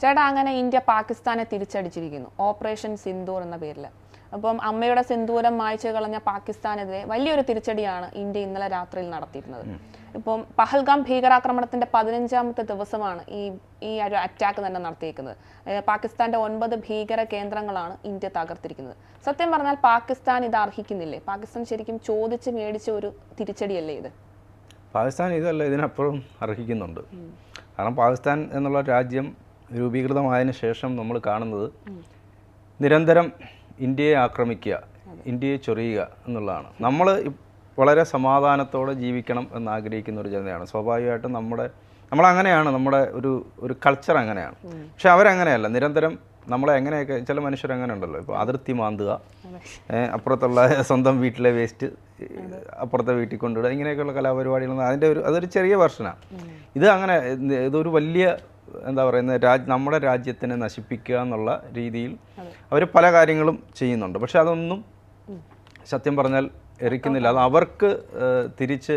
ചേട്ടാ അങ്ങനെ ഇന്ത്യ പാകിസ്ഥാനെ തിരിച്ചടിച്ചിരിക്കുന്നു. ഓപ്പറേഷൻ സിന്ദൂർ എന്ന പേരിൽ. അപ്പം അമ്മയുടെ സിന്ദൂരം മായ്ച്ചു കളഞ്ഞ പാകിസ്ഥാനെതിരെ വലിയൊരു തിരിച്ചടിയാണ് ഇന്ത്യ ഇന്നലെ രാത്രിയിൽ നടത്തിയിരുന്നത്. ഇപ്പം പഹൽഗാം ഭീകരാക്രമണത്തിന്റെ പതിനഞ്ചാമത്തെ ദിവസമാണ് ഈ ഈ ഒരു അറ്റാക്ക് തന്നെ നടത്തിയിരിക്കുന്നത്. പാകിസ്ഥാന്റെ ഒൻപത് ഭീകര കേന്ദ്രങ്ങളാണ് ഇന്ത്യ തകർത്തിരിക്കുന്നത്. സത്യം പറഞ്ഞാൽ പാകിസ്ഥാൻ ഇത് അർഹിക്കുന്നില്ലേ? പാകിസ്ഥാൻ ശരിക്കും ചോദിച്ച് മേടിച്ച ഒരു തിരിച്ചടിയല്ലേ ഇത്? പാകിസ്ഥാൻ ഇതല്ല ഇതിനപ്പുറം അർഹിക്കുന്നുണ്ട്. കാരണം പാകിസ്ഥാൻ എന്നുള്ള രാജ്യം രൂപീകൃതമായതിനു ശേഷം നമ്മൾ കാണുന്നത് നിരന്തരം ഇന്ത്യയെ ആക്രമിക്കുക ഇന്ത്യയെ ചൊറിയുക എന്നുള്ളതാണ്. നമ്മൾ വളരെ സമാധാനത്തോടെ ജീവിക്കണം എന്ന് ആഗ്രഹിക്കുന്ന ഒരു ജനതയാണ്. സ്വാഭാവികമായിട്ടും നമ്മുടെ നമ്മളങ്ങനെയാണ് നമ്മുടെ ഒരു ഒരു കൾച്ചർ അങ്ങനെയാണ്. പക്ഷെ അവരങ്ങനെയല്ല. നിരന്തരം നമ്മളെ എങ്ങനെയൊക്കെ ചില മനുഷ്യർ അങ്ങനെ ഉണ്ടല്ലോ ഇപ്പോൾ അതിർത്തി മാന്തുക അപ്പുറത്തുള്ള സ്വന്തം വീട്ടിലെ വേസ്റ്റ് അപ്പുറത്തെ വീട്ടിൽ കൊണ്ടുവിടുക ഇങ്ങനെയൊക്കെയുള്ള കലാപരിപാടികളൊന്നും അതിന്റെ ഒരു അതൊരു ചെറിയ വെർഷനാണ് ഇത് അങ്ങനെ ഇത് ഇതൊരു വലിയ എന്താ പറയുന്നത് രാജ് നമ്മുടെ രാജ്യത്തിനെ നശിപ്പിക്കുക എന്നുള്ള രീതിയിൽ അവർ പല കാര്യങ്ങളും ചെയ്യുന്നുണ്ട്. പക്ഷെ അതൊന്നും സത്യം പറഞ്ഞാൽ എറിക്കുന്നില്ല. അത് അവർക്ക് തിരിച്ച്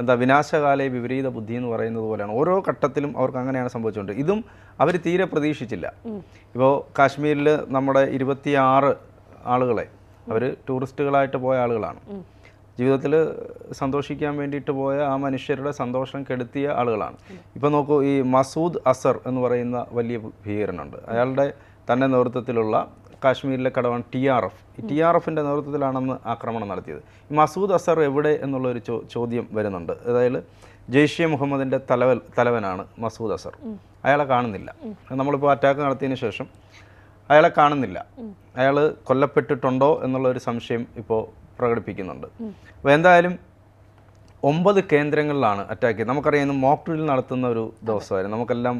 എന്താ വിനാശകാല വിപരീത ബുദ്ധി എന്ന് പറയുന്നത് പോലെയാണ്. ഓരോ ഘട്ടത്തിലും അവർക്ക് അങ്ങനെയാണ് സംഭവിച്ചുകൊണ്ട്. ഇതും അവർ തീരെ പ്രതീക്ഷിച്ചില്ല. ഇപ്പോൾ കാശ്മീരിൽ നമ്മുടെ ഇരുപത്തിയാറ് ആളുകളെ അവർ ടൂറിസ്റ്റുകളായിട്ട് പോയ ആളുകളാണ്. ജീവിതത്തിൽ സന്തോഷിക്കാൻ വേണ്ടിയിട്ട് പോയ ആ മനുഷ്യരുടെ സന്തോഷം കെടുത്തിയ ആളുകളാണ്. ഇപ്പോൾ നോക്കൂ ഈ മസൂദ് അസർ എന്ന് പറയുന്ന വലിയ ഭീകരനുണ്ട്. അയാളുടെ തന്നെ നേതൃത്വത്തിലുള്ള കാശ്മീരിലെ കടവാണ് T R F. T R എഫിന്റെ നേതൃത്വത്തിലാണെന്ന് ആക്രമണം നടത്തിയത്. ഈ മസൂദ് അസർ എവിടെ എന്നുള്ളൊരു ചോ ചോദ്യം വരുന്നുണ്ട്. അതായത് ജെയ്ഷെ മുഹമ്മദിന്റെ തലവൽ തലവനാണ് മസൂദ് അസർ. അയാളെ കാണുന്നില്ല. നമ്മളിപ്പോൾ അറ്റാക്ക് നടത്തിയതിന് ശേഷം അയാളെ കാണുന്നില്ല. അയാൾ കൊല്ലപ്പെട്ടിട്ടുണ്ടോ എന്നുള്ള ഒരു സംശയം ഇപ്പോൾ പ്രകടിപ്പിക്കുന്നുണ്ട്. അപ്പോൾ എന്തായാലും ഒമ്പത് കേന്ദ്രങ്ങളിലാണ് അറ്റാക്ക് ചെയ്തത് നമുക്കറിയാം മോക്ക് ഡ്രിൽ നടത്തുന്ന ഒരു ദിവസമായിരുന്നു. നമുക്കെല്ലാം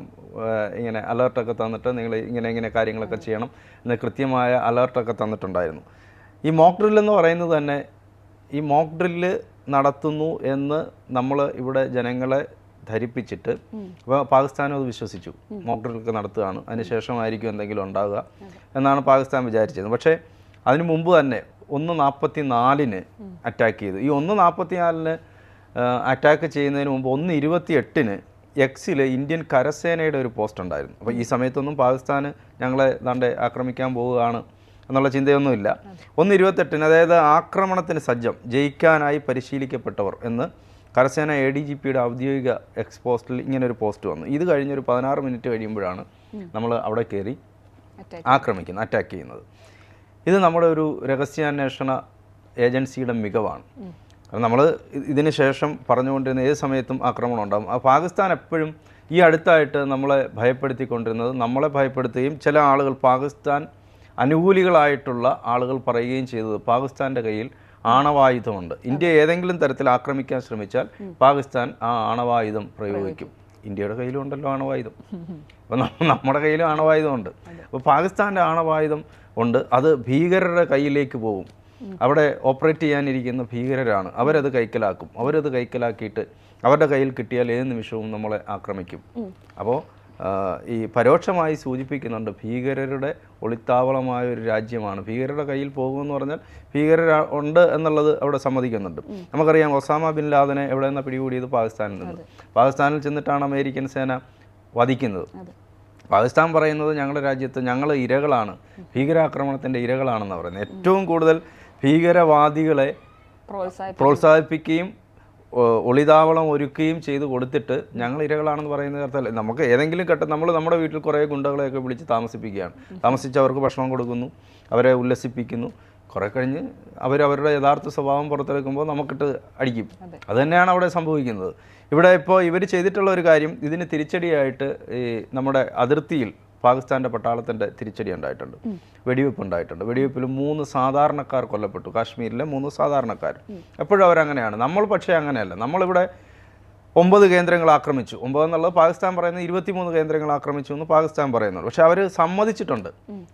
ഇങ്ങനെ അലേർട്ടൊക്കെ തന്നിട്ട് നിങ്ങൾ ഇങ്ങനെ ഇങ്ങനെ കാര്യങ്ങളൊക്കെ ചെയ്യണം എന്ന് കൃത്യമായ അലേർട്ടൊക്കെ തന്നിട്ടുണ്ടായിരുന്നു. ഈ മോക്ക് ഡ്രിൽ എന്ന് പറയുന്നത് തന്നെ ഈ മോക്ക് ഡ്രില്ല് നടത്തുന്നു എന്ന് നമ്മൾ ഇവിടെ ജനങ്ങളെ ധരിപ്പിച്ചിട്ട് അപ്പോൾ പാകിസ്ഥാനും അത് വിശ്വസിച്ചു. മോക്ക് ഡ്രില്ലൊക്കെ നടത്തുകയാണ്. അതിനുശേഷമായിരിക്കും എന്തെങ്കിലും ഉണ്ടാകുക എന്നാണ് പാകിസ്ഥാൻ വിചാരിച്ചത്. പക്ഷേ അതിനു മുമ്പ് തന്നെ ഒന്ന് നാൽപ്പത്തി നാലിന് അറ്റാക്ക് ചെയ്തു. ഈ ഒന്ന് നാൽപ്പത്തി നാലിന് അറ്റാക്ക് ചെയ്യുന്നതിന് മുമ്പ് ഒന്ന് ഇരുപത്തി എട്ടിന് എക്സിൽ ഇന്ത്യൻ കരസേനയുടെ ഒരു പോസ്റ്റ് ഉണ്ടായിരുന്നു. അപ്പോൾ ഈ സമയത്തൊന്നും പാകിസ്ഥാന് ഞങ്ങളെ ദണ്ട് ആക്രമിക്കാൻ പോവുകയാണ് എന്നുള്ള ചിന്തയൊന്നുമില്ല. ഒന്ന് ഇരുപത്തെട്ടിന് അതായത് ആക്രമണത്തിന് സജ്ജം ജയിക്കാനായി പരിശീലിക്കപ്പെട്ടവർ എന്ന് കരസേന എ ഡി ജി പിയുടെ ഔദ്യോഗിക എക്സ് പോസ്റ്റിൽ ഇങ്ങനെ ഒരു പോസ്റ്റ് വന്നു. ഇത് കഴിഞ്ഞൊരു പതിനാറ് മിനിറ്റ് കഴിയുമ്പോഴാണ് നമ്മൾ അവിടെ കയറി ആക്രമിക്കുന്നത് അറ്റാക്ക് ചെയ്യുന്നത്. ഇത് നമ്മുടെ ഒരു രഹസ്യാന്വേഷണ ഏജൻസിയുടെ മികവാണ്. കാരണം നമ്മൾ ഇതിന് ശേഷം പറഞ്ഞുകൊണ്ടിരുന്ന ഏത് സമയത്തും ആക്രമണം ഉണ്ടാകും ആ പാകിസ്ഥാൻ എപ്പോഴും ഈ അടുത്തായിട്ട് നമ്മളെ ഭയപ്പെടുത്തിക്കൊണ്ടിരുന്നത് നമ്മളെ ഭയപ്പെടുത്തുകയും ചില ആളുകൾ പാകിസ്ഥാൻ അനുകൂലികളായിട്ടുള്ള ആളുകൾ പറയുകയും ചെയ്തത് പാകിസ്ഥാന്റെ കയ്യിൽ ആണവായുധമുണ്ട്. ഇന്ത്യ ഏതെങ്കിലും തരത്തിൽ ആക്രമിക്കാൻ ശ്രമിച്ചാൽ പാകിസ്ഥാൻ ആ ആണവായുധം പ്രയോഗിക്കും. ഇന്ത്യയുടെ കയ്യിലും ഉണ്ടല്ലോ ആണവായുധം. അപ്പം നമ്മ- നമ്മുടെ കയ്യിലും ആണവായുധം ഉണ്ട്. അപ്പോൾ പാകിസ്ഥാന്റെ ആണവായുധം ഉണ്ട്. അത് ഭീകരരുടെ കയ്യിലേക്ക് പോകും. അവിടെ ഓപ്പറേറ്റ് ചെയ്യാനിരിക്കുന്ന ഭീകരരാണ്. അവരത് കൈക്കലാക്കും. അവരത് കൈക്കലാക്കിയിട്ട് അവരുടെ കയ്യിൽ കിട്ടിയാൽ ഏത് നിമിഷവും നമ്മളെ ആക്രമിക്കും. അപ്പോൾ ഈ പരോക്ഷമായി സൂചിപ്പിക്കുന്നുണ്ട്. ഭീകരരുടെ ഒളിത്താവളമായ ഒരു രാജ്യമാണ്. ഭീകരരുടെ കയ്യിൽ പോകുമെന്ന് പറഞ്ഞാൽ ഭീകരർ ഉണ്ട് എന്നുള്ളത് അവിടെ സമ്മതിക്കുന്നുണ്ട്. നമുക്കറിയാം ഒസാമ ബിൻ ലാദനെ എവിടെ നിന്ന് പിടികൂടിയത്? പാകിസ്ഥാനിൽ നിന്ന്. പാകിസ്ഥാനിൽ ചെന്നിട്ടാണ് അമേരിക്കൻ സേന വധിക്കുന്നത്. പാകിസ്ഥാൻ പറയുന്നത് ഞങ്ങളുടെ രാജ്യത്ത് ഞങ്ങൾ ഇരകളാണ്. ഭീകരാക്രമണത്തിന്റെ ഇരകളാണെന്ന് പറയുന്നത്. ഏറ്റവും കൂടുതൽ ഭീകരവാദികളെ പ്രോത്സാഹിപ്പിക്കും. പ്രോത്സാഹിപ്പിക്കുകയും ഒളിതാവളം ഒരുക്കുകയും ചെയ്ത് കൊടുത്തിട്ട് ഞങ്ങൾ ഇരകളാണെന്ന് പറയുന്ന അർത്ഥമല്ല നമുക്ക് ഏതെങ്കിലും ഘട്ടം നമ്മൾ നമ്മുടെ വീട്ടിൽ കുറേ ഗുണ്ടകളെയൊക്കെ വിളിച്ച് താമസിപ്പിക്കുകയാണ്. താമസിച്ച് അവർക്ക് ഭക്ഷണം കൊടുക്കുന്നു അവരെ ഉല്ലസിപ്പിക്കുന്നു. കുറേ കഴിഞ്ഞ് അവർ അവരുടെ യഥാർത്ഥ സ്വഭാവം പുറത്തെടുക്കുമ്പോൾ നമുക്കിട്ട് അടിക്കും. അത് തന്നെയാണ് അവിടെ സംഭവിക്കുന്നത്. ഇവിടെ ഇപ്പോൾ ഇവർ ചെയ്തിട്ടുള്ള ഒരു കാര്യം ഇതിന് തിരിച്ചടിയായിട്ട് ഈ നമ്മുടെ അതിർത്തിയിൽ പാകിസ്ഥാന്റെ പട്ടാളത്തിന്റെ തിരിച്ചടി ഉണ്ടായിട്ടുണ്ട്. വെടിവെപ്പ് ഉണ്ടായിട്ടുണ്ട്. വെടിവെപ്പിൽ മൂന്ന് സാധാരണക്കാർ കൊല്ലപ്പെട്ടു. കാശ്മീരിലെ മൂന്ന് സാധാരണക്കാർ. എപ്പോഴും അവരങ്ങനെയാണ്. നമ്മൾ പക്ഷേ അങ്ങനെയല്ല. നമ്മളിവിടെ ഒമ്പത് കേന്ദ്രങ്ങൾ ആക്രമിച്ചു. ഒമ്പത് എന്നുള്ളത് പാകിസ്ഥാൻ പറയുന്നത് ഇരുപത്തിമൂന്ന് കേന്ദ്രങ്ങൾ ആക്രമിച്ചു എന്ന് പാകിസ്ഥാൻ പറയുന്നുള്ളൂ. പക്ഷെ അവർ സമ്മതിച്ചിട്ടുണ്ട്.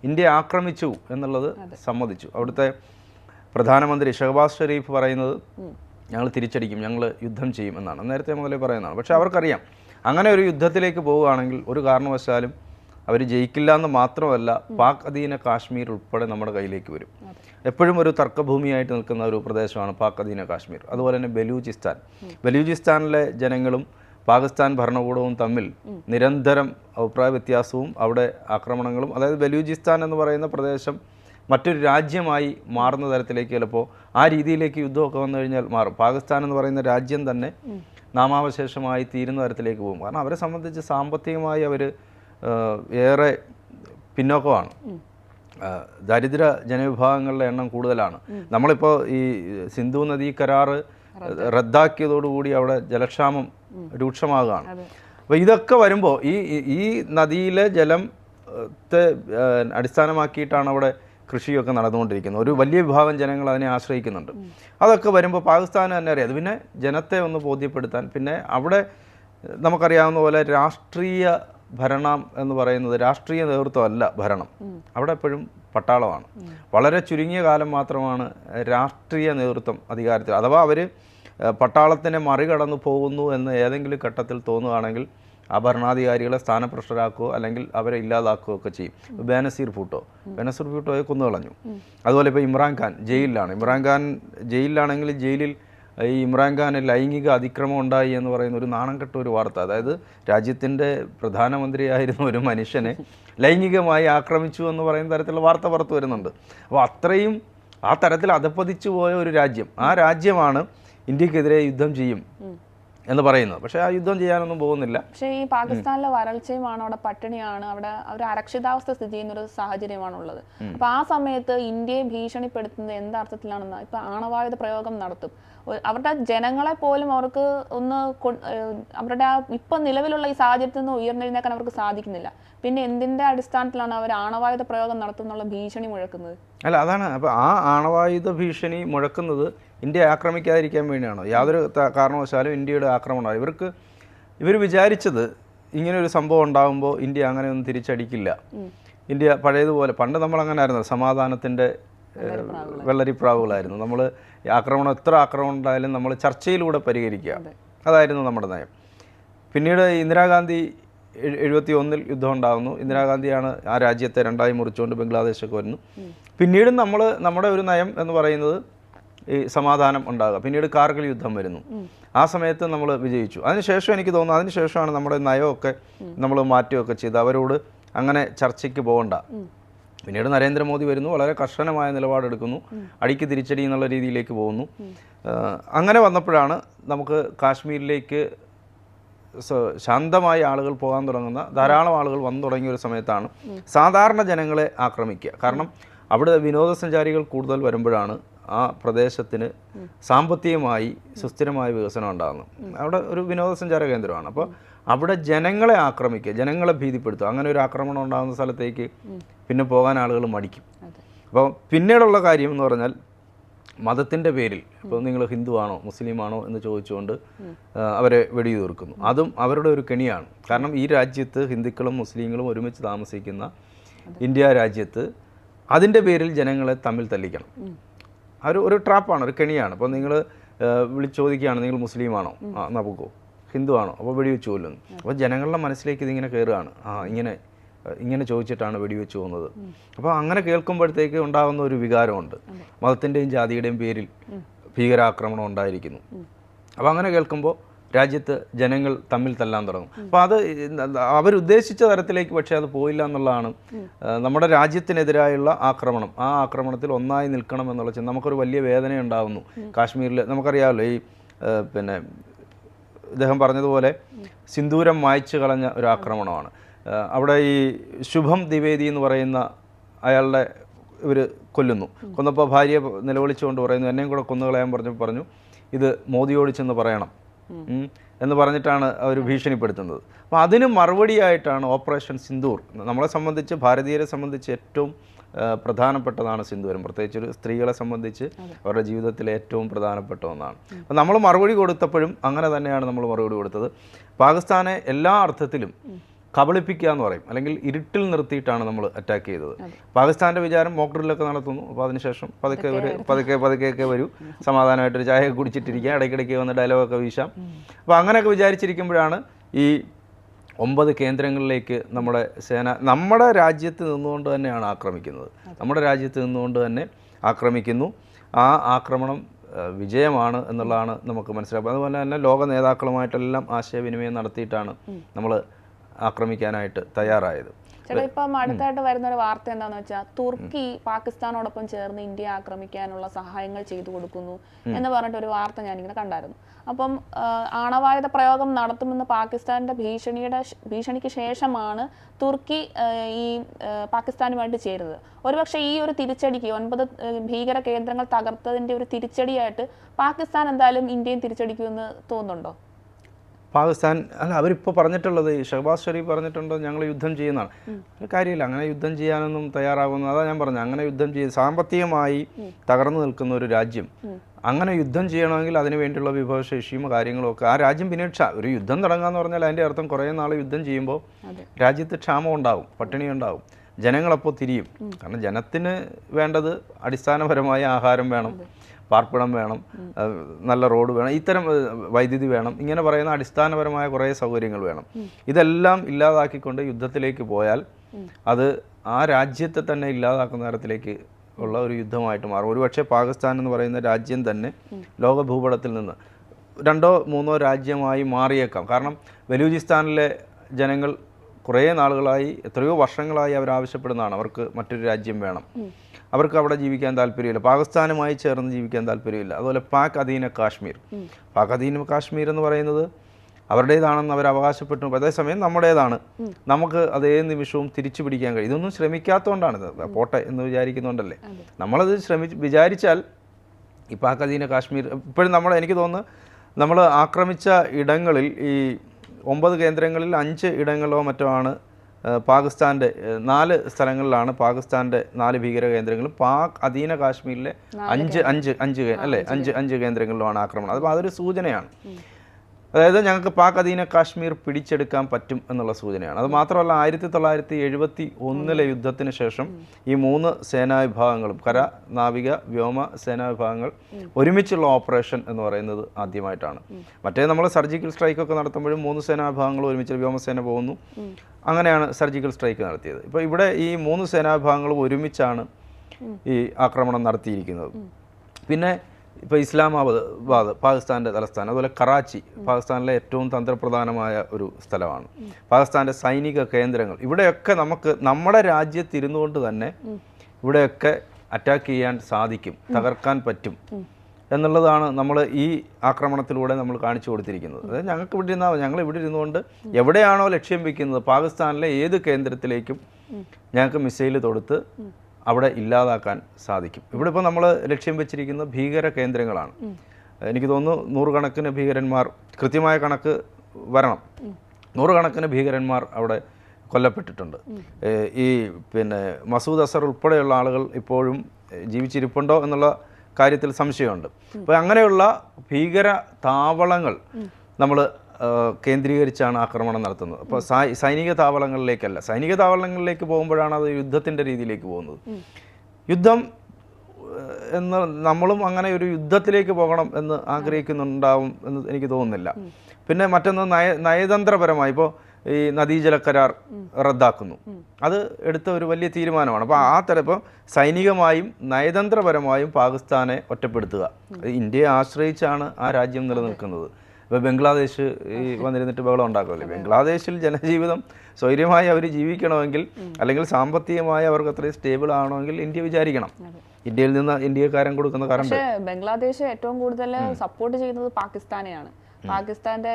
ഇന്ത്യ ആക്രമിച്ചു എന്നുള്ളത് സമ്മതിച്ചു. അവിടുത്തെ പ്രധാനമന്ത്രി ഷഹബാസ് ഷെരീഫ് പറയുന്നത് ഞങ്ങൾ തിരിച്ചടിക്കും ഞങ്ങൾ യുദ്ധം ചെയ്യും എന്നാണ്. നേരത്തെ മുതലേ പറയുന്നതാണ്. പക്ഷെ അവർക്കറിയാം. അങ്ങനെ ഒരു യുദ്ധത്തിലേക്ക് പോവുകയാണെങ്കിൽ ഒരു കാരണവശാലും അവർ ജയിക്കില്ല എന്ന് മാത്രമല്ല പാക് അധീന കാശ്മീർ ഉൾപ്പെടെ നമ്മുടെ കയ്യിലേക്ക് വരും. എപ്പോഴും ഒരു തർക്കഭൂമിയായിട്ട് നിൽക്കുന്ന ഒരു പ്രദേശമാണ് പാക് അധീന കാശ്മീർ. അതുപോലെ തന്നെ ബലൂചിസ്ഥാൻ. ബലൂചിസ്ഥാനിലെ ജനങ്ങളും പാകിസ്ഥാൻ ഭരണകൂടവും തമ്മിൽ നിരന്തരം അഭിപ്രായ വ്യത്യാസവും അവിടെ ആക്രമണങ്ങളും അതായത് ബലൂചിസ്ഥാൻ എന്ന് പറയുന്ന പ്രദേശം മറ്റൊരു രാജ്യമായി മാറുന്ന തരത്തിലേക്ക് ചിലപ്പോൾ ആ രീതിയിലേക്ക് യുദ്ധമൊക്കെ വന്നു കഴിഞ്ഞാൽ മാറും. പാകിസ്ഥാൻ എന്ന് പറയുന്ന രാജ്യം തന്നെ നാമാവശേഷമായി തീരുന്ന തരത്തിലേക്ക് പോകും. കാരണം അവരെ സംബന്ധിച്ച് സാമ്പത്തികമായി അവർ ഏറെ പിന്നോക്കമാണ്. ദരിദ്ര ജനവിഭാഗങ്ങളുടെ എണ്ണം കൂടുതലാണ്. നമ്മളിപ്പോൾ ഈ സിന്ധു നദീ കരാറ് റദ്ദാക്കിയതോടുകൂടി അവിടെ ജലക്ഷാമം രൂക്ഷമാകുകയാണ്. അപ്പോൾ ഇതൊക്കെ വരുമ്പോൾ ഈ ഈ- നദിയിലെ ജലം ത്തെ അടിസ്ഥാനമാക്കിയിട്ടാണ് അവിടെ കൃഷിയൊക്കെ നടന്നുകൊണ്ടിരിക്കുന്നത്. ഒരു വലിയ വിഭാഗം ജനങ്ങൾ അതിനെ ആശ്രയിക്കുന്നുണ്ട്. അതൊക്കെ വരുമ്പോൾ പാകിസ്ഥാൻ തന്നെ അറിയാം. പിന്നെ ജനത്തെ ഒന്ന് ബോധ്യപ്പെടുത്താൻ. പിന്നെ അവിടെ നമുക്കറിയാവുന്ന പോലെ രാഷ്ട്രീയ ഭരണം എന്ന് പറയുന്നത് രാഷ്ട്രീയ നേതൃത്വമല്ല ഭരണം. അവിടെ എപ്പോഴും പട്ടാളമാണ്. വളരെ ചുരുങ്ങിയ കാലം മാത്രമാണ് രാഷ്ട്രീയ നേതൃത്വം അധികാരത്തിൽ. അഥവാ അവർ പട്ടാളത്തിനെ മറികടന്നു പോകുന്നു എന്ന് ഏതെങ്കിലും ഘട്ടത്തിൽ തോന്നുകയാണെങ്കിൽ ആ ഭരണാധികാരികളെ സ്ഥാനഭ്രഷ്ടരാക്കുകയോ അല്ലെങ്കിൽ അവരെ ഇല്ലാതാക്കുകയോ ഒക്കെ ചെയ്യും. ബേനസീർ ഭൂട്ടോ. ബേനസീർ ഭൂട്ടോയെ കൊന്നുകളഞ്ഞു. അതുപോലെ ഇപ്പോൾ ഇമ്രാൻഖാൻ ജയിലിലാണ്. ഇമ്രാൻഖാൻ ജയിലിലാണെങ്കിൽ ജയിലിൽ ഈ ഇമ്രാൻഖാന് ലൈംഗിക അതിക്രമം ഉണ്ടായി എന്ന് പറയുന്ന ഒരു നാണം കെട്ട ഒരു വാർത്ത. അതായത് രാജ്യത്തിന്റെ പ്രധാനമന്ത്രിയായിരുന്ന ഒരു മനുഷ്യനെ ലൈംഗികമായി ആക്രമിച്ചു എന്ന് പറയുന്ന തരത്തിലുള്ള വാർത്ത പുറത്തു വരുന്നുണ്ട്. അപ്പോൾ അത്രയും ആ തരത്തിൽ അധപ്പതിച്ചു പോയ ഒരു രാജ്യം. ആ രാജ്യമാണ് ഇന്ത്യക്കെതിരെ യുദ്ധം ചെയ്യും. എന്ന് പറയുന്നത് പക്ഷേ ആ യുദ്ധം ചെയ്യാനൊന്നും പോകുന്നില്ല. പക്ഷേ ഈ പാകിസ്ഥാനിലെ വരൾച്ചയുമാണ് അവിടെ പട്ടിണിയാണ്. അവിടെ ഒരു അരക്ഷിതാവസ്ഥ സ്ഥിതി ചെയ്യുന്ന ഒരു സാഹചര്യമാണുള്ളത് അപ്പൊ ആ സമയത്ത് ഇന്ത്യയെ ഭീഷണിപ്പെടുത്തുന്നത് എന്തർത്ഥത്തിലാണെന്ന് ഇപ്പൊ ആണവായുധ പ്രയോഗം നടത്തും. അവരുടെ ജനങ്ങളെ പോലും അവർക്ക് ഒന്ന് അവരുടെ ആ ഇപ്പൊ നിലവിലുള്ള ഈ സാഹചര്യത്തിൽ നിന്ന് ഉയർന്നെഴുന്നേക്കാൻ അവർക്ക് സാധിക്കുന്നില്ല. പിന്നെ എന്തിന്റെ അടിസ്ഥാനത്തിലാണ് അവർ ആണവായുധ പ്രയോഗം നടത്തുന്നുള്ള ഭീഷണി മുഴക്കുന്നത്? അല്ല അതാണ്. അപ്പോൾ ആ ആണവായുധ ഭീഷണി മുഴക്കുന്നത് ഇന്ത്യ ആക്രമിക്കാതിരിക്കാൻ വേണ്ടിയാണോ? യാതൊരു കാരണവശാലും ഇന്ത്യയുടെ ആക്രമണമാണ് ഇവർക്ക് ഇവർ വിചാരിച്ചത് ഇങ്ങനെ ഒരു സംഭവം ഉണ്ടാകുമ്പോൾ ഇന്ത്യ അങ്ങനെ ഒന്നും തിരിച്ചടിക്കില്ല ഇന്ത്യ പഴയതുപോലെ പണ്ട് നമ്മൾ അങ്ങനെ ആയിരുന്നു സമാധാനത്തിന്റെ വെള്ളരിപ്രാവുകളായിരുന്നു. നമ്മൾ ആക്രമണം എത്ര ആക്രമണം ഉണ്ടായാലും നമ്മൾ ചർച്ചയിലൂടെ പരിഹരിക്കുക. അതായിരുന്നു നമ്മുടെ നയം. പിന്നീട് ഇന്ദിരാഗാന്ധി എഴുപത്തി ഒന്നിൽ യുദ്ധം ഉണ്ടാകുന്നു ഇന്ദിരാഗാന്ധിയാണ് ആ രാജ്യത്തെ രണ്ടായി മുറിച്ചുകൊണ്ട് ബംഗ്ലാദേശൊക്കെ വരുന്നു. പിന്നീട് നമ്മൾ നമ്മുടെ ഒരു നയം എന്ന് പറയുന്നത് ഈ സമാധാനം ഉണ്ടാകുക പിന്നീട് കാർഗിൽ യുദ്ധം വരുന്നു. ആ സമയത്ത് നമ്മൾ വിജയിച്ചു. അതിനുശേഷം എനിക്ക് തോന്നുന്നു അതിനുശേഷമാണ് നമ്മുടെ നയമൊക്കെ നമ്മൾ മാറ്റുകയൊക്കെ ചെയ്ത് അവരോട് അങ്ങനെ ചർച്ചയ്ക്ക് പോകണ്ട. പിന്നീട് നരേന്ദ്രമോദി വരുന്നു. വളരെ കർശനമായ നിലപാടെടുക്കുന്നു. അടിക്ക് തിരിച്ചടി എന്നുള്ള രീതിയിലേക്ക് പോകുന്നു. അങ്ങനെ വന്നപ്പോഴാണ് നമുക്ക് കാശ്മീരിലേക്ക് ശാന്തമായി ആളുകൾ പോകാൻ തുടങ്ങുന്ന ധാരാളം ആളുകൾ വന്നു തുടങ്ങിയ ഒരു സമയത്താണ് സാധാരണ ജനങ്ങളെ ആക്രമിക്കുക. കാരണം അവിടെ വിനോദസഞ്ചാരികൾ കൂടുതൽ വരുമ്പോഴാണ് ആ പ്രദേശത്തിന് സാമ്പത്തികമായി സുസ്ഥിരമായ വികസനം ഉണ്ടാകുന്നത്. അവിടെ ഒരു വിനോദസഞ്ചാര കേന്ദ്രമാണ്. അപ്പോൾ അവിടെ ജനങ്ങളെ ആക്രമിക്കുക ജനങ്ങളെ ഭീതിപ്പെടുത്തുക അങ്ങനെ ഒരു ആക്രമണം ഉണ്ടാകുന്ന സ്ഥലത്തേക്ക് പിന്നെ പോകാൻ ആളുകൾ മടിക്കും. അപ്പോൾ പിന്നീടുള്ള കാര്യം എന്ന് പറഞ്ഞാൽ മതത്തിന്റെ പേരിൽ ഇപ്പോൾ നിങ്ങൾ ഹിന്ദു ആണോ മുസ്ലിം ആണോ എന്ന് ചോദിച്ചുകൊണ്ട് അവരെ വെടിയുതിർക്കുന്നു. അതും അവരുടെ ഒരു കെണിയാണ്. കാരണം ഈ രാജ്യത്ത് ഹിന്ദുക്കളും മുസ്ലിങ്ങളും ഒരുമിച്ച് താമസിക്കുന്ന ഇന്ത്യ രാജ്യത്ത് അതിന്റെ പേരിൽ ജനങ്ങളെ തമ്മിൽ തല്ലിക്കണം. ഒരു ഒരു ട്രാപ്പാണ് ഒരു കെണിയാണ്. അപ്പോൾ നിങ്ങൾ വിളിച്ചോദിക്കുകയാണ് നിങ്ങൾ മുസ്ലിമാണോ? ആ നമുക്കോ ഹിന്ദു ആണോ അപ്പോൾ വെടിവെച്ച് കൊല്ലുന്നു. അപ്പോൾ ജനങ്ങളുടെ മനസ്സിലേക്ക് ഇതിങ്ങനെ കയറുകയാണ് ആ ഇങ്ങനെ ഇങ്ങനെ ചോദിച്ചിട്ടാണ് വെടിവെച്ച് പോകുന്നത്. അപ്പോൾ അങ്ങനെ കേൾക്കുമ്പോഴത്തേക്ക് ഉണ്ടാകുന്ന ഒരു വികാരമുണ്ട്. മതത്തിന്റെയും ജാതിയുടെയും പേരിൽ ഭീകരാക്രമണം ഉണ്ടായിരിക്കുന്നു. അപ്പോൾ അങ്ങനെ കേൾക്കുമ്പോൾ രാജ്യത്ത് ജനങ്ങൾ തമ്മിൽ തല്ലാൻ തുടങ്ങും. അപ്പോൾ അത് അവരുദ്ദേശിച്ച തരത്തിലേക്ക് പക്ഷേ അത് പോയില്ല എന്നുള്ളതാണ്. നമ്മുടെ രാജ്യത്തിനെതിരായുള്ള ആക്രമണം. ആ ആക്രമണത്തിൽ ഒന്നായി നിൽക്കണം എന്നുള്ള ചിന്ത. നമുക്കൊരു വലിയ വേദന ഉണ്ടാകുന്നു കാശ്മീരിൽ നമുക്കറിയാമല്ലോ ഈ പിന്നെ ഇദ്ദേഹം പറഞ്ഞതുപോലെ സിന്ദൂരം മായ്ച്ചു കളഞ്ഞ ഒരു ആക്രമണമാണ്. അവിടെ ഈ ശുഭം ദ്വിവേദി എന്ന് പറയുന്ന അയാളുടെ ഇവർ കൊല്ലുന്നു. കൊന്നപ്പോൾ ഭാര്യ നിലവിളിച്ചുകൊണ്ട് പറയുന്നു എന്നെയും കൂടെ കൊന്നുകളയാൻ പറഞ്ഞു പറഞ്ഞു ഇത് മോദിയോട് ചെന്ന് പറയണം. എന്ന് പറഞ്ഞിട്ടാണ് അവർ ഭീഷണിപ്പെടുത്തുന്നത്. അപ്പോൾ അതിന് മറുപടിയായിട്ടാണ് ഓപ്പറേഷൻ സിന്ദൂർ. നമ്മളെ സംബന്ധിച്ച് ഭാരതീയരെ സംബന്ധിച്ച് ഏറ്റവും പ്രധാനപ്പെട്ടതാണ് സിന്ദൂരം. പ്രത്യേകിച്ച് ഒരു സ്ത്രീകളെ സംബന്ധിച്ച് അവരുടെ ജീവിതത്തിലെ ഏറ്റവും പ്രധാനപ്പെട്ട ഒന്നാണ്. അപ്പോൾ നമ്മൾ മറുപടി കൊടുത്തപ്പോഴും അങ്ങനെ തന്നെയാണ് നമ്മൾ മറുപടി കൊടുത്തത്. പാകിസ്ഥാനെ എല്ലാ അർത്ഥത്തിലും കബളിപ്പിക്കുക എന്ന് പറയും. അല്ലെങ്കിൽ ഇരുട്ടിൽ നിർത്തിയിട്ടാണ് നമ്മൾ അറ്റാക്ക് ചെയ്തത്. പാകിസ്ഥാന്റെ വിചാരം മോക്ക് ഡ്രില്ലൊക്കെ നടത്തുന്നു. അപ്പോൾ അതിനുശേഷം പതുക്കെ ഒരു പതുക്കെ പതുക്കെയൊക്കെ വരൂ. സമാധാനമായിട്ടൊരു ചായ കുടിച്ചിട്ടിരിക്കുക. ഇടയ്ക്കിടയ്ക്ക് വന്ന് ഡയലോഗൊക്കെ വീശാം. അപ്പോൾ അങ്ങനെയൊക്കെ വിചാരിച്ചിരിക്കുമ്പോഴാണ് ഈ ഒമ്പത് കേന്ദ്രങ്ങളിലേക്ക് നമ്മുടെ സേന നമ്മുടെ രാജ്യത്ത് നിന്നുകൊണ്ട് തന്നെയാണ് ആക്രമിക്കുന്നത്. നമ്മുടെ രാജ്യത്ത് നിന്നുകൊണ്ട് തന്നെ ആക്രമിക്കുന്നു. ആ ആക്രമണം വിജയമാണ് എന്നുള്ളതാണ് നമുക്ക് മനസ്സിലാക്കുക അതുപോലെ തന്നെ ലോക നേതാക്കളുമായിട്ടെല്ലാം ആശയവിനിമയം നടത്തിയിട്ടാണ് നമ്മൾ ആക്രമിക്കാനായിട്ട് തയ്യാറായത്. ചേട്ടാ ഇപ്പം അടുത്തായിട്ട് വരുന്ന ഒരു വാർത്ത എന്താന്ന് വെച്ചാൽ തുർക്കി പാകിസ്ഥാനോടൊപ്പം ചേർന്ന് ഇന്ത്യ ആക്രമിക്കാനുള്ള സഹായങ്ങൾ ചെയ്തു കൊടുക്കുന്നു എന്ന് പറഞ്ഞിട്ട് ഒരു വാർത്ത ഞാനിങ്ങനെ കണ്ടായിരുന്നു. അപ്പം ആണവായുധ പ്രയോഗം നടത്തുമെന്ന് പാകിസ്ഥാന്റെ ഭീഷണിയുടെ ഭീഷണിക്ക് ശേഷമാണ് തുർക്കി ഈ പാകിസ്ഥാനുമായിട്ട് ചേരുന്നത്. ഒരുപക്ഷെ ഈ ഒരു തിരിച്ചടിക്ക് ഒൻപത് ഭീകര കേന്ദ്രങ്ങൾ തകർത്തതിന്റെ ഒരു തിരിച്ചടിയായിട്ട് പാകിസ്ഥാൻ എന്തായാലും ഇന്ത്യയും തിരിച്ചടിക്കുമെന്ന് തോന്നുന്നുണ്ടോ? പാകിസ്ഥാൻ അല്ല അവരിപ്പോൾ പറഞ്ഞിട്ടുള്ളത് ഷഹബാസ് ഷെരീഫ് പറഞ്ഞിട്ടുണ്ട് ഞങ്ങൾ യുദ്ധം ചെയ്യുന്നതാണ്. ഒരു കാര്യമില്ല അങ്ങനെ യുദ്ധം ചെയ്യാനൊന്നും തയ്യാറാകുന്നു അതാ ഞാൻ പറഞ്ഞു അങ്ങനെ യുദ്ധം ചെയ്ത് സാമ്പത്തികമായി തകർന്നു നിൽക്കുന്ന ഒരു രാജ്യം. അങ്ങനെ യുദ്ധം ചെയ്യണമെങ്കിൽ അതിന് വേണ്ടിയുള്ള വിഭവശേഷിയും കാര്യങ്ങളും ഒക്കെ. ആ രാജ്യം പിന്നെ ഒരു യുദ്ധം തുടങ്ങാന്ന് പറഞ്ഞാൽ അതിന്റെ അർത്ഥം കുറേ നാൾ യുദ്ധം ചെയ്യുമ്പോൾ രാജ്യത്ത് ക്ഷാമം ഉണ്ടാവും പട്ടിണി ഉണ്ടാവും. ജനങ്ങളപ്പോൾ തിരിയും. കാരണം ജനത്തിന് വേണ്ടത് അടിസ്ഥാനപരമായ ആഹാരം വേണം. പാർപ്പിടം വേണം നല്ല റോഡ് വേണം ഇത്തരം വൈദ്യുതി വേണം ഇങ്ങനെ പറയുന്ന അടിസ്ഥാനപരമായ കുറേ സൗകര്യങ്ങൾ വേണം. ഇതെല്ലാം ഇല്ലാതാക്കിക്കൊണ്ട് യുദ്ധത്തിലേക്ക് പോയാൽ അത് ആ രാജ്യത്തെ തന്നെ ഇല്ലാതാക്കുന്ന തരത്തിലേക്ക് ഉള്ള ഒരു യുദ്ധമായിട്ട് മാറും. ഒരുപക്ഷെ പാകിസ്ഥാൻ എന്ന് പറയുന്ന രാജ്യം തന്നെ ലോക ഭൂപടത്തിൽ നിന്ന് രണ്ടോ മൂന്നോ രാജ്യമായി മാറിയേക്കാം. കാരണം ബലൂചിസ്ഥാനിലെ ജനങ്ങൾ കുറേ നാളുകളായി എത്രയോ വർഷങ്ങളായി അവർ ആവശ്യപ്പെടുന്നതാണ്. അവർക്ക് മറ്റൊരു രാജ്യം വേണം. അവർക്ക് അവിടെ ജീവിക്കാൻ താല്പര്യമില്ല. പാകിസ്ഥാനുമായി ചേർന്ന് ജീവിക്കാൻ താല്പര്യമില്ല. അതുപോലെ പാക് അധീന കാശ്മീർ. പാക് അധീന കാശ്മീർ എന്ന് പറയുന്നത് അവരുടേതാണെന്ന് അവർ അവകാശപ്പെട്ടു. അതേസമയം നമ്മുടേതാണ്. നമുക്ക് അതേ നിമിഷവും തിരിച്ചു പിടിക്കാൻ കഴിയും. ഇതൊന്നും ശ്രമിക്കാത്തതുകൊണ്ടാണ് ഇത് പോട്ടെ എന്ന് വിചാരിക്കുന്നുണ്ടല്ലേ. നമ്മളത് ശ്രമി വിചാരിച്ചാൽ ഈ പാക് അധീന കാശ്മീർ ഇപ്പോഴും നമ്മൾ എനിക്ക് തോന്നുന്നു നമ്മൾ ആക്രമിച്ച ഇടങ്ങളിൽ ഈ ഒമ്പത് കേന്ദ്രങ്ങളിൽ അഞ്ച് ഇടങ്ങളോ മറ്റോ ആണ് പാകിസ്ഥാന്റെ നാല് സ്ഥലങ്ങളിലാണ് പാകിസ്ഥാന്റെ നാല് ഭീകര കേന്ദ്രങ്ങളും പാക് അധീന കാശ്മീരിലെ അഞ്ച് അഞ്ച് അഞ്ച് അല്ലെ അല്ലേ? അഞ്ച് അഞ്ച് കേന്ദ്രങ്ങളിലുമാണ് ആക്രമണം. അപ്പോൾ അതൊരു സൂചനയാണ്. അതായത് ഞങ്ങൾക്ക് പാക് അധീന കാശ്മീർ പിടിച്ചെടുക്കാൻ പറ്റും എന്നുള്ള സൂചനയാണ്. അത് മാത്രമല്ല ആയിരത്തി തൊള്ളായിരത്തി എഴുപത്തി ഒന്നിലെ യുദ്ധത്തിന് ശേഷം ഈ മൂന്ന് സേനാ വിഭാഗങ്ങളും കര നാവിക വ്യോമ സേനാ വിഭാഗങ്ങൾ ഒരുമിച്ചുള്ള ഓപ്പറേഷൻ എന്ന് പറയുന്നത് ആദ്യമായിട്ടാണ്. മറ്റേ നമ്മൾ സർജിക്കൽ സ്ട്രൈക്ക് ഒക്കെ നടത്തുമ്പോഴും മൂന്ന് സേനാ വിഭാഗങ്ങൾ ഒരുമിച്ച് വ്യോമസേന പോകുന്നു. അങ്ങനെയാണ് സർജിക്കൽ സ്ട്രൈക്ക് നടത്തിയത്. ഇപ്പോൾ ഇവിടെ ഈ മൂന്ന് സേനാ വിഭാഗങ്ങളും ഒരുമിച്ചാണ് ഈ ആക്രമണം നടത്തിയിരിക്കുന്നത്. പിന്നെ ഇപ്പോൾ ഇസ്ലാമാബാദ് ബാദ് പാകിസ്ഥാന്റെ തലസ്ഥാനം അതുപോലെ കറാച്ചി പാകിസ്ഥാനിലെ ഏറ്റവും തന്ത്രപ്രധാനമായ ഒരു സ്ഥലമാണ്. പാകിസ്ഥാന്റെ സൈനിക കേന്ദ്രങ്ങൾ ഇവിടെയൊക്കെ നമുക്ക് നമ്മുടെ രാജ്യത്തിരുന്നു കൊണ്ട് തന്നെ ഇവിടെയൊക്കെ അറ്റാക്ക് ചെയ്യാൻ സാധിക്കും തകർക്കാൻ പറ്റും എന്നുള്ളതാണ് നമ്മൾ ഈ ആക്രമണത്തിലൂടെ നമ്മൾ കാണിച്ചു കൊടുത്തിരിക്കുന്നത്. അതായത് ഞങ്ങൾക്ക് ഇവിടെ ഇരുന്നാൽ ഞങ്ങൾ ഇവിടെ ഇരുന്നുകൊണ്ട് എവിടെയാണോ ലക്ഷ്യം വെക്കുന്നത് പാകിസ്ഥാനിലെ ഏത് കേന്ദ്രത്തിലേക്കും ഞങ്ങൾക്ക് മിസൈൽ തൊടുത്ത് അവിടെ ഇല്ലാതാക്കാൻ സാധിക്കും. ഇവിടെ ഇപ്പോൾ നമ്മൾ ലക്ഷ്യം വെച്ചിരിക്കുന്ന ഭീകര കേന്ദ്രങ്ങളാണ്. എനിക്ക് തോന്നുന്നു നൂറുകണക്കിന് ഭീകരന്മാർ കൃത്യമായ കണക്ക് വരണം. നൂറുകണക്കിന് ഭീകരന്മാർ അവിടെ കൊല്ലപ്പെട്ടിട്ടുണ്ട്. ഈ പിന്നെ മസൂദ് അസർ ഉൾപ്പെടെയുള്ള ആളുകൾ ഇപ്പോഴും ജീവിച്ചിരിപ്പുണ്ടോ എന്നുള്ള കാര്യത്തിൽ സംശയമുണ്ട്. അപ്പോൾ അങ്ങനെയുള്ള ഭീകര താവളങ്ങൾ നമ്മൾ കേന്ദ്രീകരിച്ചാണ് ആക്രമണം നടത്തുന്നത്. അപ്പോൾ സൈനിക താവളങ്ങളിലേക്കല്ല. സൈനിക താവളങ്ങളിലേക്ക് പോകുമ്പോഴാണ് അത് യുദ്ധത്തിന്റെ രീതിയിലേക്ക് പോകുന്നത്. യുദ്ധം എന്ന് നമ്മളും അങ്ങനെ ഒരു യുദ്ധത്തിലേക്ക് പോകണം എന്ന് ആഗ്രഹിക്കുന്നുണ്ടാവും എന്ന് എനിക്ക് തോന്നുന്നില്ല. പിന്നെ മറ്റൊന്ന് നയ നയതന്ത്രപരമായി ഇപ്പോൾ ഈ നദീജല കരാർ റദ്ദാക്കുന്നു. അത് എടുത്ത ഒരു വലിയ തീരുമാനമാണ്. അപ്പോൾ ആ തരപ്പം സൈനികമായും നയതന്ത്രപരമായും പാകിസ്ഥാനെ ഒറ്റപ്പെടുത്തുക. ഇന്ത്യയെ ആശ്രയിച്ചാണ് ആ രാജ്യം നിലനിൽക്കുന്നത്. ഇപ്പോൾ ബംഗ്ലാദേശ് ഈ വന്നിരുന്നിട്ട് ബഹളം ഉണ്ടാക്കുമല്ലേ. ബംഗ്ലാദേശിൽ ജനജീവിതം സ്വൈര്യമായി അവർ ജീവിക്കണമെങ്കിൽ അല്ലെങ്കിൽ സാമ്പത്തികമായി അവർക്ക് അത്രയും സ്റ്റേബിൾ ആവണമെങ്കിൽ ഇന്ത്യ വിചാരിക്കണം. ഇന്ത്യയിൽ നിന്ന് ഇന്ത്യക്കാരൻ കൊടുക്കുന്ന കാരണം ബംഗ്ലാദേശ് ഏറ്റവും കൂടുതൽ സപ്പോർട്ട് ചെയ്യുന്നത് പാകിസ്ഥാനെയാണ്. പാകിസ്ഥാന്റെ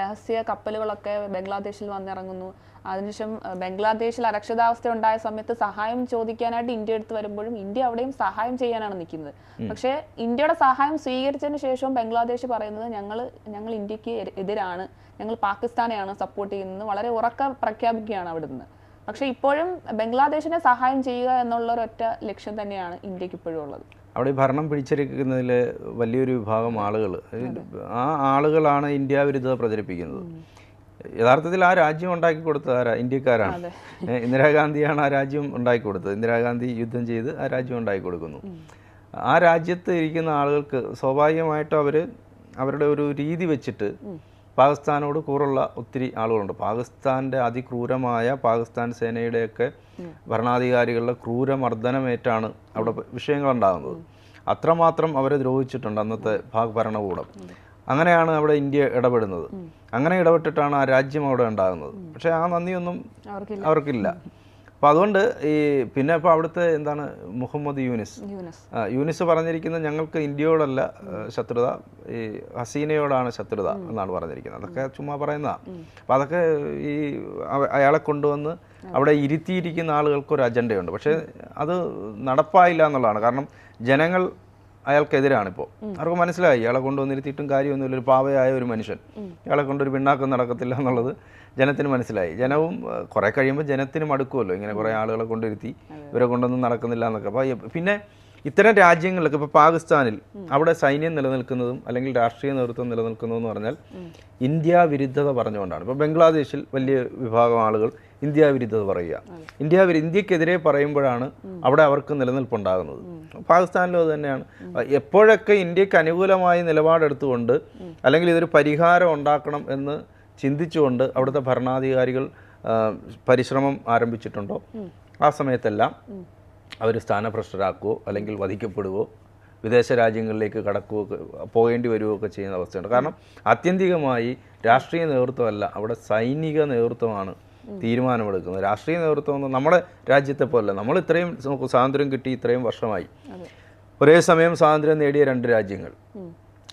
രഹസ്യ കപ്പലുകളൊക്കെ ബംഗ്ലാദേശിൽ വന്നിറങ്ങുന്നു. അതിനുശേഷം ബംഗ്ലാദേശിൽ അരക്ഷിതാവസ്ഥ ഉണ്ടായ സമയത്ത് സഹായം ചോദിക്കാനായിട്ട് ഇന്ത്യ എടുത്ത് വരുമ്പോഴും ഇന്ത്യ അവിടെയും സഹായം ചെയ്യാനാണ് നിൽക്കുന്നത്. പക്ഷേ ഇന്ത്യയുടെ സഹായം സ്വീകരിച്ചതിന് ശേഷവും ബംഗ്ലാദേശ് പറയുന്നത് ഞങ്ങൾ ഞങ്ങൾ ഇന്ത്യയ്ക്ക് എതി- എതിരാണ് ഞങ്ങൾ പാകിസ്ഥാനെയാണ് സപ്പോർട്ട് ചെയ്യുന്നത് വളരെ ഉറക്ക പ്രഖ്യാപിക്കുകയാണ് അവിടുന്ന്. പക്ഷെ ഇപ്പോഴും ബംഗ്ലാദേശിനെ സഹായം ചെയ്യുക എന്നുള്ള ഒരൊറ്റ ലക്ഷ്യം തന്നെയാണ് ഇന്ത്യയ്ക്ക് ഇപ്പോഴും ഉള്ളത്. അവിടെ ഭരണം പിടിച്ചെടുക്കുന്നതിൽ വലിയൊരു വിഭാഗം ആളുകൾ ആ ആളുകളാണ് ഇന്ത്യ വിരുദ്ധത പ്രചരിപ്പിക്കുന്നത്. യഥാർത്ഥത്തിൽ ആ രാജ്യം ഉണ്ടാക്കി കൊടുത്തത് ആരാ? ഇന്ത്യക്കാരാണ്. ഇന്ദിരാഗാന്ധിയാണ് ആ രാജ്യം ഉണ്ടാക്കി കൊടുത്തത്. ഇന്ദിരാഗാന്ധി യുദ്ധം ചെയ്ത് ആ രാജ്യം ഉണ്ടാക്കി കൊടുക്കുന്നു. ആ രാജ്യത്ത് ഇരിക്കുന്ന ആളുകൾക്ക് സ്വാഭാവികമായിട്ടും അവർ അവരുടെ ഒരു രീതി വെച്ചിട്ട് പാകിസ്ഥാനോട് കൂറുള്ള ഒത്തിരി ആളുകളുണ്ട്. പാകിസ്ഥാന്റെ അതിക്രൂരമായ പാകിസ്ഥാൻ സേനയുടെയൊക്കെ ഭരണാധികാരികളുടെ ക്രൂരമർദ്ദനമേറ്റാണ് അവിടെ വിഷയങ്ങൾ ഉണ്ടാകുന്നത് അത്രമാത്രം അവരെ ദ്രോഹിച്ചിട്ടുണ്ട് അന്നത്തെ പാക് ഭരണകൂടം. അങ്ങനെയാണ് അവിടെ ഇന്ത്യ ഇടപെടുന്നത്. അങ്ങനെ ഇടപെട്ടിട്ടാണ് ആ രാജ്യം അവിടെ ഉണ്ടാകുന്നത്. പക്ഷേ ആ നന്ദിയൊന്നും അവർക്കില്ല. അപ്പം അതുകൊണ്ട് ഈ പിന്നെ ഇപ്പോൾ അവിടുത്തെ എന്താണ് മുഹമ്മദ് യൂനിസ്? യൂനസ്. യൂനിസ് പറഞ്ഞിരിക്കുന്നത് ഞങ്ങൾക്ക് ഇന്ത്യയോടല്ല ശത്രുത. ഈ ഹസീനയോടാണ് ശത്രുത എന്നാണ് പറഞ്ഞിരിക്കുന്നത്. അതൊക്കെ ചുമ്മാ പറയുന്നതാണ് അപ്പം അതൊക്കെ ഈ അയാളെ കൊണ്ടുവന്ന് അവിടെ ഇരുത്തിയിരിക്കുന്ന ആളുകൾക്ക് ഒരു അജണ്ടയുണ്ട്. പക്ഷേ അത് നടപ്പായില്ല എന്നുള്ളതാണ്. കാരണം ജനങ്ങൾ അയാൾക്കെതിരാണ് ഇപ്പോൾ അവർക്ക് മനസ്സിലായി. ഇയാളെ കൊണ്ടുവന്നിരുത്തിയിട്ടും കാര്യമൊന്നുമില്ല. ഒരു പാവയായ ഒരു മനുഷ്യൻ. ഇയാളെ കൊണ്ടൊരു പിണ്ണാക്കം നടക്കത്തില്ല എന്നുള്ളത് ജനത്തിന് മനസ്സിലായി. ജനവും കുറേ കുറെ കഴിയുമ്പോൾ ജനത്തിന് മടുക്കുമല്ലോ ഇങ്ങനെ കുറേ ആളുകളെ കൊണ്ടിരുത്തി ഇവരെ കൊണ്ടൊന്നും നടക്കുന്നില്ല എന്നൊക്കെ. അപ്പോൾ പിന്നെ ഇത്തരം രാജ്യങ്ങളിലൊക്കെ ഇപ്പോൾ പാകിസ്ഥാനിൽ അവിടെ സൈന്യം നിലനിൽക്കുന്നതും അല്ലെങ്കിൽ രാഷ്ട്രീയ നേതൃത്വം നിലനിൽക്കുന്നതെന്ന് പറഞ്ഞാൽ ഇന്ത്യ വിരുദ്ധത പറഞ്ഞുകൊണ്ടാണ്. ഇപ്പോൾ ബംഗ്ലാദേശിൽ വലിയ വിഭാഗം ആളുകൾ ഇന്ത്യ വിരുദ്ധത പറയുക. ഇന്ത്യ ഇന്ത്യക്കെതിരെ പറയുമ്പോഴാണ് അവിടെ അവർക്ക് നിലനിൽപ്പുണ്ടാകുന്നത്. പാകിസ്ഥാനിലും അത് തന്നെയാണ്. എപ്പോഴൊക്കെ ഇന്ത്യയ്ക്ക് അനുകൂലമായി നിലപാടെടുത്തുകൊണ്ട് അല്ലെങ്കിൽ ഇതൊരു പരിഹാരം ഉണ്ടാക്കണം എന്ന് ചിന്തിച്ചുകൊണ്ട് അവിടുത്തെ ഭരണാധികാരികൾ പരിശ്രമം ആരംഭിച്ചിട്ടുണ്ടോ? ആ സമയത്തെല്ലാം അവർ സ്ഥാനഭ്രഷ്ടരാക്കുകയോ അല്ലെങ്കിൽ വധിക്കപ്പെടുകയോ വിദേശ രാജ്യങ്ങളിലേക്ക് കടക്കുകയോ പോകേണ്ടി വരികയോ ഒക്കെ ചെയ്യുന്ന അവസ്ഥയുണ്ട്. കാരണം ആത്യന്തികമായി രാഷ്ട്രീയ നേതൃത്വമല്ല അവിടെ സൈനിക നേതൃത്വമാണ് തീരുമാനമെടുക്കുന്നത് രാഷ്ട്രീയ നേതൃത്വം എന്ന് നമ്മുടെ രാജ്യത്തെ പോലെ നമ്മൾ ഇത്രയും നമുക്ക് സ്വാതന്ത്ര്യം കിട്ടി ഇത്രയും വർഷമായി. ഒരേ സമയം സ്വാതന്ത്ര്യം നേടിയ രണ്ട് രാജ്യങ്ങൾ.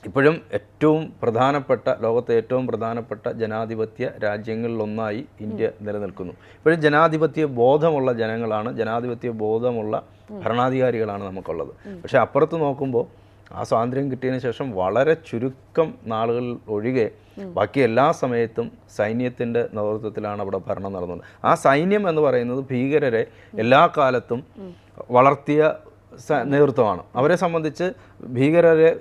ഇപ്പോഴും ഏറ്റവും പ്രധാനപ്പെട്ട ലോകത്തെ ഏറ്റവും പ്രധാനപ്പെട്ട ജനാധിപത്യ രാജ്യങ്ങളിലൊന്നായി ഇന്ത്യ നിലനിൽക്കുന്നു. ഇപ്പോഴും ജനാധിപത്യ ബോധമുള്ള ജനങ്ങളാണ്. ജനാധിപത്യ ബോധമുള്ള ഭരണാധികാരികളാണ് നമുക്കുള്ളത്. പക്ഷേ അപ്പുറത്ത് നോക്കുമ്പോൾ ആ സ്വാതന്ത്ര്യം കിട്ടിയതിന് ശേഷം വളരെ ചുരുക്കം നാളുകൾ ഒഴികെ ബാക്കി എല്ലാ സമയത്തും സൈന്യത്തിന്റെ നേതൃത്വത്തിലാണ് അവിടെ ഭരണം നടന്നത്. ആ സൈന്യം എന്ന് പറയുന്നത് ഭീകരരെ എല്ലാ കാലത്തും വളർത്തിയ നേതൃത്വമാണ്. അവരെ സംബന്ധിച്ച് ഭീകരരെ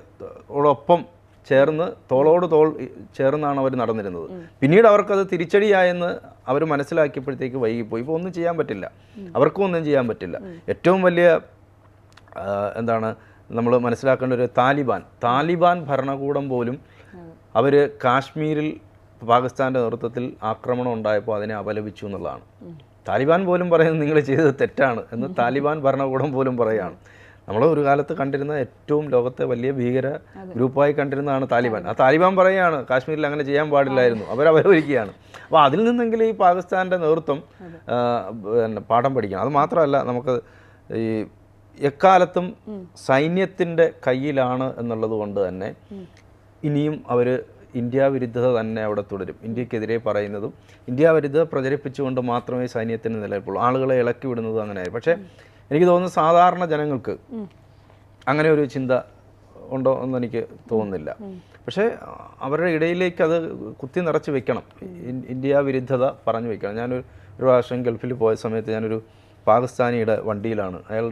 ഓടൊപ്പം ചേർന്ന് തോളോട് തോൾ ചേർന്നാണ് അവർ നടന്നിരുന്നത്. പിന്നീട് അവർക്കത് തിരിച്ചടിയായെന്ന് അവർ മനസ്സിലാക്കിയപ്പോഴത്തേക്ക് വൈകിപ്പോയി. ഇപ്പോൾ ഒന്നും ചെയ്യാൻ പറ്റില്ല. അവർക്കും ഒന്നും ചെയ്യാൻ പറ്റില്ല. ഏറ്റവും വലിയ എന്താണ് നമ്മൾ മനസ്സിലാക്കേണ്ട ഒരു താലിബാൻ. താലിബാൻ ഭരണകൂടം പോലും അവർ കാശ്മീരിൽ പാകിസ്ഥാന്റെ നേതൃത്വത്തിൽ ആക്രമണം ഉണ്ടായപ്പോൾ അതിനെ അപലപിച്ചു എന്നുള്ളതാണ്. താലിബാൻ പോലും പറയുന്നത് നിങ്ങൾ ചെയ്തത് തെറ്റാണ് എന്ന് താലിബാൻ ഭരണകൂടം പോലും പറയുകയാണ് നമ്മൾ ഒരു കാലത്ത് കണ്ടിരുന്ന ഏറ്റവും ലോകത്തെ വലിയ ഭീകര ഗ്രൂപ്പായി കണ്ടിരുന്നതാണ് താലിബാൻ. ആ താലിബാൻ പറയുകയാണ് കാശ്മീരിൽ അങ്ങനെ ചെയ്യാൻ പാടില്ലായിരുന്നു. അവർ അപലപിക്കുകയാണ് അപ്പോൾ അതിൽ നിന്നെങ്കിലും ഈ പാകിസ്ഥാന്റെ നേതൃത്വം പാഠം പഠിക്കണം. അത് മാത്രമല്ല നമുക്ക് ഈ എക്കാലത്തും സൈന്യത്തിന്റെ കയ്യിലാണ് എന്നുള്ളത് കൊണ്ട് തന്നെ ഇനിയും അവർ ഇന്ത്യ വിരുദ്ധത തന്നെ അവിടെ തുടരും. ഇന്ത്യക്കെതിരെ പറയുന്നതും ഇന്ത്യ വിരുദ്ധത പ്രചരിപ്പിച്ചുകൊണ്ട് മാത്രമേ സൈന്യത്തിന് നിലനിൽപ്പുള്ളൂ. ആളുകളെ ഇളക്കി വിടുന്നതും അങ്ങനെ പക്ഷേ എനിക്ക് തോന്നുന്നു സാധാരണ ജനങ്ങൾക്ക് അങ്ങനെ ഒരു ചിന്ത ഉണ്ടോ എന്ന് എനിക്ക് തോന്നുന്നില്ല. പക്ഷേ അവരുടെ ഇടയിലേക്ക് അത് കുത്തി നിറച്ച് വെക്കണം. ഇന്ത്യ വിരുദ്ധത പറഞ്ഞു വെക്കണം. ഞാനൊരു ഒരു പ്രാവശ്യം ഗൾഫിൽ പോയ സമയത്ത് ഞാനൊരു പാകിസ്ഥാനിയുടെ വണ്ടിയിലാണ്. അയാൾ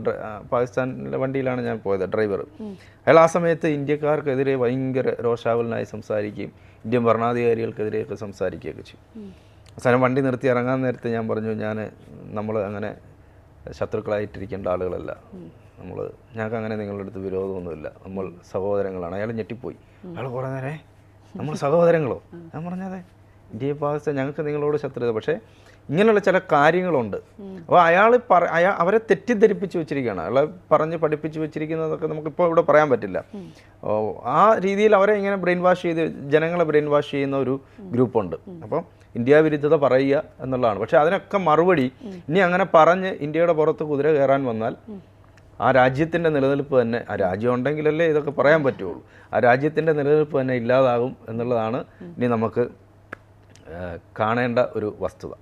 പാകിസ്ഥാനിലെ വണ്ടിയിലാണ് ഞാൻ പോയത് ഡ്രൈവർ. അയാൾ ആ സമയത്ത് ഇന്ത്യക്കാർക്കെതിരെ ഭയങ്കര രോഷാകുലനായി സംസാരിക്കുകയും ഇന്ത്യൻ ഭരണാധികാരികൾക്കെതിരെയൊക്കെ സംസാരിക്കുകയൊക്കെ ചെയ്യും. അവസാനം വണ്ടി നിർത്തി ഇറങ്ങാൻ നേരത്തെ ഞാൻ പറഞ്ഞു ഞാൻ നമ്മൾ അങ്ങനെ ശത്രുക്കളായിട്ടിരിക്കേണ്ട ആളുകളല്ല. നമ്മൾ ഞങ്ങൾക്ക് അങ്ങനെ നിങ്ങളുടെ അടുത്ത് വിരോധമൊന്നുമില്ല. നമ്മൾ സഹോദരങ്ങളാണ്. അയാൾ ഞെട്ടിപ്പോയി. അയാൾ കുറേ നേരെ നമ്മൾ സഹോദരങ്ങളോ? ഞാൻ പറഞ്ഞതെ ഇന്ത്യയെ പാകിസ്ഥാൻ ഞങ്ങൾക്ക് നിങ്ങളോട് ശത്രുത. പക്ഷേ ഇങ്ങനെയുള്ള ചില കാര്യങ്ങളുണ്ട്. അപ്പോൾ അയാൾ പറ അയാൾ അവരെ തെറ്റിദ്ധരിപ്പിച്ച് വെച്ചിരിക്കുകയാണ്. അയാളെ പറഞ്ഞ് പഠിപ്പിച്ച് വെച്ചിരിക്കുന്നതൊക്കെ നമുക്കിപ്പോൾ ഇവിടെ പറയാൻ പറ്റില്ല. ആ രീതിയിൽ അവരെ ഇങ്ങനെ ബ്രെയിൻ വാഷ് ചെയ്ത് ജനങ്ങളെ ബ്രെയിൻ വാഷ് ചെയ്യുന്ന ഒരു ഗ്രൂപ്പുണ്ട്. അപ്പം ഇന്ത്യ വിരുദ്ധത പറയുക എന്നുള്ളതാണ്. പക്ഷേ അതിനൊക്കെ മറുപടി ഇനി അങ്ങനെ പറഞ്ഞ് ഇന്ത്യയുടെ പുറത്ത് കുതിര കയറാൻ വന്നാൽ ആ രാജ്യത്തിന്റെ നിലനിൽപ്പ് തന്നെ ആ രാജ്യം ഉണ്ടെങ്കിലല്ലേ ഇതൊക്കെ പറയാൻ പറ്റുള്ളൂ. ആ രാജ്യത്തിന്റെ നിലനിൽപ്പ് തന്നെ ഇല്ലാതാകും എന്നുള്ളതാണ് ഇനി നമുക്ക് കാണേണ്ട ഒരു വസ്തുത.